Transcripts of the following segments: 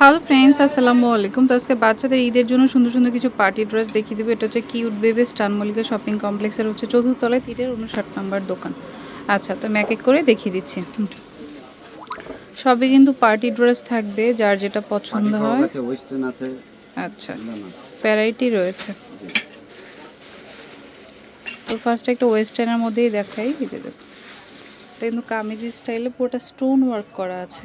Hello friends আসসালামু আলাইকুম। তো আজকে বাচ্চাদের ঈদের জন্য সুন্দর সুন্দর কিছু পার্টি ড্রেস দেখিয়ে দেবো। এটা হচ্ছে কিউট বেবে স্টান মল্লিকা শপিং কমপ্লেক্সের হচ্ছে চতুর্থলায় তীরের উনষাট নম্বর দোকান। আচ্ছা তো আমি এক এক করে দেখিয়ে দিচ্ছি। সবই কিন্তু পার্টি ড্রেস থাকবে যার যেটা পছন্দ হয়। ফ্রক ওয়েস্টার্ন আছে। আচ্ছা। ভ্যারাইটি রয়েছে। তো ফার্স্ট একটা ওয়েস্টার্নের মধ্যেই দেখাই। এই যে দেখো এটা কিন্তু কামিজি স্টাইলে পুরোটা স্টোন ওয়ার্ক করা আছে।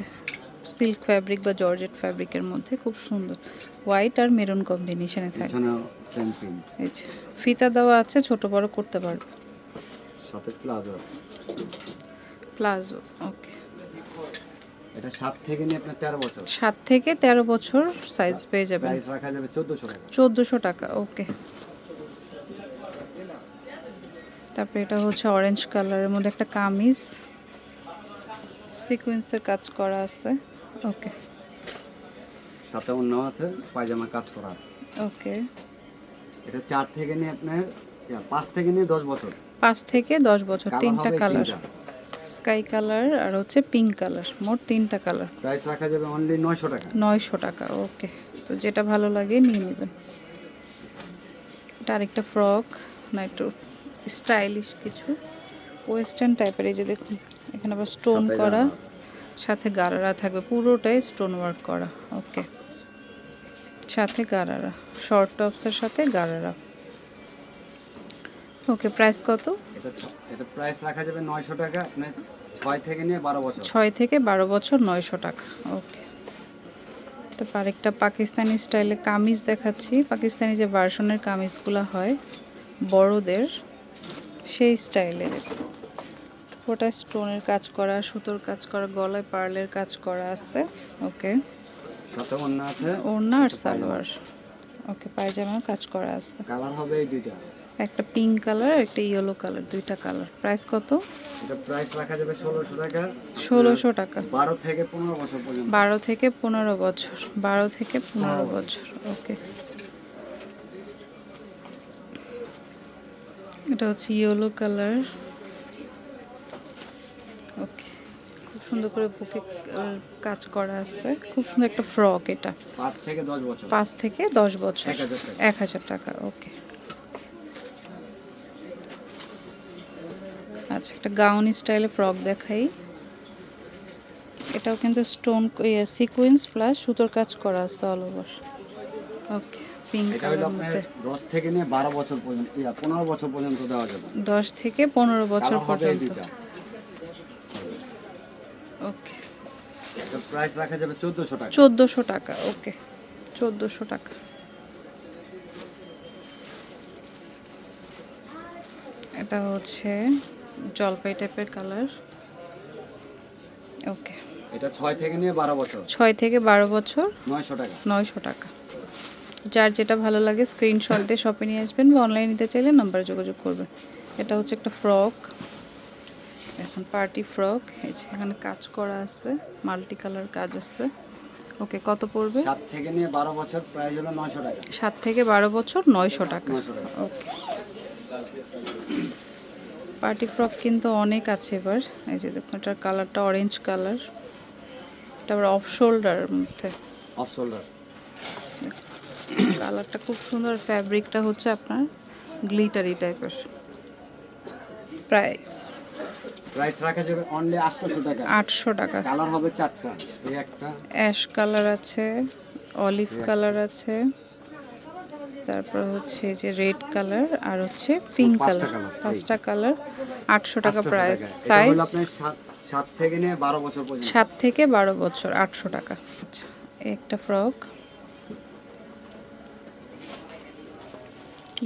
সিল্ক ফ্যাব্রিক বা জর্জেট ফ্যাব্রিকের মধ্যে খুব সুন্দর। হোয়াইট আর মেরুন কম্বিনেশনে থাকে। ফিতা দেওয়া আছে ছোট বড় করতে পারবে। সাথে প্লাজো আছে। প্লাজো ওকে এটা সাত থেকে নিয়ে আপনার তেরো বছর। সাত থেকে তেরো বছর সাইজ পেয়ে যাবেন। রাখা যাবে চোদ্দোশো টাকা। চোদ্দোশো টাকা ওকে তারপরে এটা হচ্ছে অরেঞ্জ কালারের মধ্যে একটা কামিজ। সিকোয়েন্সের কাজ করা আছে। ওকে। সাথে অন্য আছে পায়জামা কাজ করা আছে। ওকে। এটা চার থেকে নিয়ে আপনার পাঁচ থেকে নিয়ে দশ বছর। পাঁচ থেকে দশ বছর তিনটা কালার স্কাই কালার আর হচ্ছে পিঙ্ক কালার মোট তিনটা কালার প্রাইস রাখা যাবে অনলি নয়শো টাকা। নয়শো টাকা ওকে। তো যেটা ভালো লাগে নিয়ে নেবেন। এটা আরেকটা ফ্রক না একটু স্টাইলিশ কিছু। ওয়েস্টার্ন টাইপের এই যে দেখুন এখানে আবার স্টোন করা। সাথে গারারা থাকবে। পুরোটাই স্টোন ওয়ার্ক করা। ওকে সাথে গারারা। শর্ট টপসের সাথে গারারা। ওকে প্রাইস কত? এটা এটা প্রাইস রাখা যাবে নয়শো টাকা। আপনার ছয় থেকে নিয়ে বারো বছর। ছয় থেকে বারো বছর নয়শো টাকা। ওকে তারপর আরেকটা পাকিস্তানি স্টাইলে কামিজ দেখাচ্ছি। পাকিস্তানি যে ভার্সনের কামিজগুলো হয় বড়দের সেই স্টাইলের। ওটা স্টোনের কাজ করা সুতোর কাজ করা গলায় পার্লের কাজ করা আছে। ওকে। ওড়না আর সালোয়ার। ওকে পায়জামার কাজ করা আছে। কালার হবে এই দুইটা। একটা পিঙ্ক কালার একটা ইয়েলো কালার দুইটা কালার। প্রাইস কত? এটা প্রাইস রাখা যাবে ষোলোশো টাকা। ষোলোশো টাকা। বারো থেকে পনেরো বছর পর্যন্ত। বারো থেকে পনেরো বছর। বারো থেকে পনেরো বছর। ওকে। এটা হচ্ছে ইয়েলো কালার ওকে খুব সুন্দর করে বুকে কাজ করা আছে। খুব সুন্দর একটা ফ্রক এটা। পাঁচ থেকে দশ বছর। এক হাজার টাকা। ওকে। আচ্ছা একটা গাউন স্টাইলে ফ্রক দেখাই। এটাও কিন্তু স্টোন সিকোয়েন্স প্লাস সুতোর কাজ করা আছে all over okay pink colour মধ্যে। দশ থেকে নিয়ে বারো বছর পর্যন্ত পনেরো বছর পর্যন্ত দেওয়া যাবে। দশ থেকে পনেরো বছর কালার পর্যন্ত। ওকে। প্রাইস রাখা যাবে চোদ্দোশো টাকা। ওকে। চোদ্দোশো টাকা। এটা হচ্ছে জলপাই টাইপের কালার ওকে। এটা ছয় থেকে নিয়ে বারো বছর। ছয় থেকে বারো বছর। নয়শো টাকা। নয়শো টাকা। যার যেটা ভালো লাগে স্ক্রিনশট দিয়ে শপে নিয়ে আসবেন বা অনলাইন নিতে চাইলে নাম্বারে যোগাযোগ করবেন। এটা হচ্ছে একটা ফ্রক এখন পার্টি ফ্রক এখানে কাজ করা আছে মাল্টি কালার কাজ আছে। ওকে কত পড়বে? সাত থেকে নিয়ে বারো বছর প্রাইস হলো নয়শো টাকা। সাত থেকে বারো বছর নয়শো টাকা। ওকে। পার্টি ফ্রক কিন্তু অনেক আছে এবার। এই যে দেখুন এটার কালারটা অরেঞ্জ কালার। এটা আবার অফ শোল্ডার মধ্যে। অফ শোল্ডার কালারটা খুব সুন্দর ফ্যাব্রিকটা হচ্ছে আপনার গ্লিটারি টাইপের প্রাইস প্রাইস রাখা যাবে অনলি আটশোশো টাকা। আটশো টাকা। কালার হবে চারটা। এই একটা। অ্যাশ কালার আছে অলিভ কালার আছে তারপর হচ্ছে যে রেড কালার আর হচ্ছে পিঙ্ক কালার পাঁচটা কালার আটশো টাকা প্রাইস সাইজ সাত থেকে নিয়ে বারো বছর পর্যন্ত। সাত থেকে বারো বছর আটশো টাকা। আচ্ছা একটা ফ্রক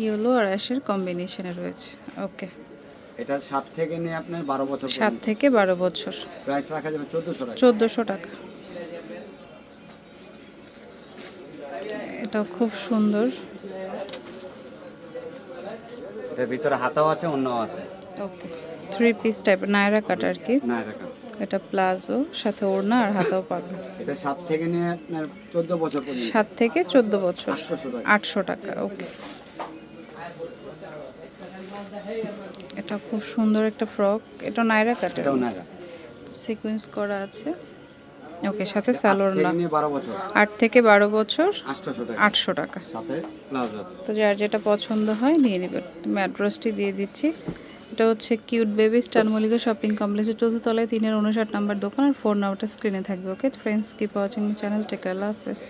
ইয়েলো আর অ্যাশের কম্বিনেশনে রয়েছে। ওকে এটা সাত থেকে নিয়ে আপনার বারো বছর সাত থেকে বারো বছর। প্রাইস রাখা যাবে চোদ্দোশো টাকা। চোদ্দোশো টাকা। এটা খুব সুন্দর। এর ভিতরে হাতাও আছে অন্যও আছে। ওকে। থ্রি পিস টাইপের নায়রা কাট আর কি। এটা কাট। এটা প্লাজো সাথে ওড়না আর হাতাও পাবে। এটা সাত থেকে নিয়ে আপনার চোদ্দ বছর পর্যন্ত। সাত থেকে চোদ্দ বছর। আটশোশো টাকা। আটশো টাকা ওকে। এটা খুব সুন্দর একটা ফ্রক। এটা নায়রা কাটের এটাও না সিকোয়েন্স করা আছে। ওকে সাথে থেকে না আট থেকে বারো বছর আটশো টাকা। সাথে ব্লাউজ আছে। তো যার যেটা পছন্দ হয় নিয়ে নেবেন আমি অ্যাড্রেসটি দিয়ে দিচ্ছি। এটা হচ্ছে cute baby star Mallika shopping কমপ্লেক্সের চতুর্থ তলায় তিনের উনষাট নাম্বার দোকান। আর ফোন নাম্বারটা স্ক্রিনে থাকবে okay friends keep watching channel tech আল্লাহ হাফেজ